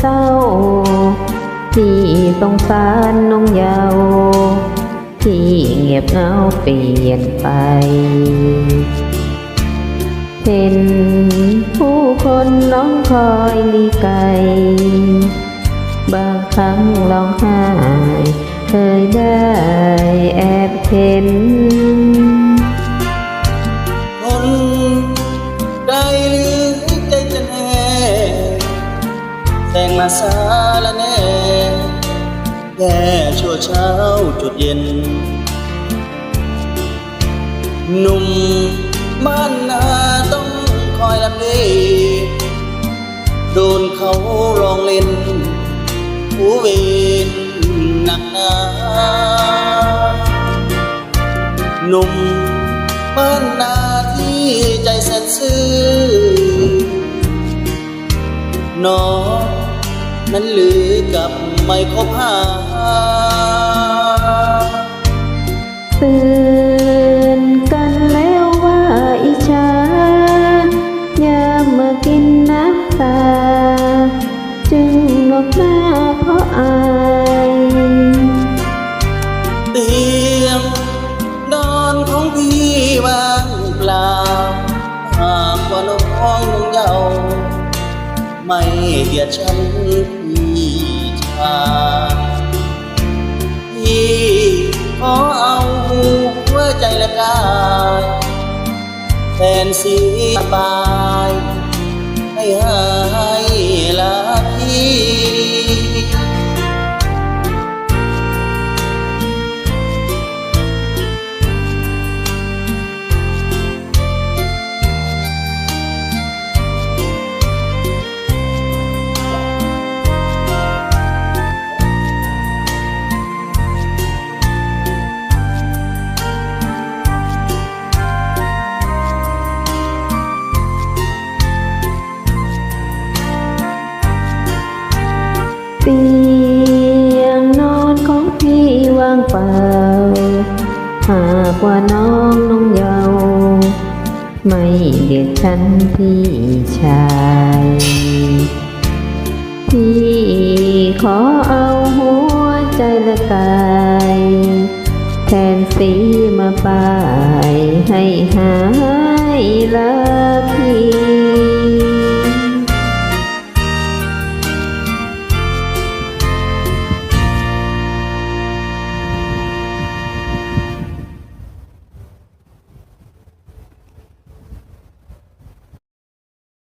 เศร้า ที่สงสารน้องเยาวที่เงียบเหงาเปลี่ยนไปเห็นผู้คนน้องคอยลีไกลบางครั้งร้องไห้เคยได้แอบเห็น มาสาละแน่แย่ชั่วเช้าจุดเย็น หนุ่มบ้านนาต้องคอยลำเลโดนเขาลองเล่นผู้เวนหนักหนาหนุ่มบ้านนาที่ใจแสนซื่อน้อง นั้นหรือกับไม่คบหาเตือนกันแล้วว่าอิจฉาอย่ามากินน้ำตา จึงหลบหน้าเพราะอายเตียงนอนของพี่ว่างเปล่าหากว่าน้องยังเยาวไม่เดียดฉัน พี่ชายพี่ขอเอาหัวใจและกายแทนสีบายให้หาย เตียงนอนของพี่ว่างเปล่า หากว่าน้องน้องเยาว์ไม่เดียดฉันพี่ชายพี่ขอเอาหัวใจและกาย แทนสีมาป้ายให้หา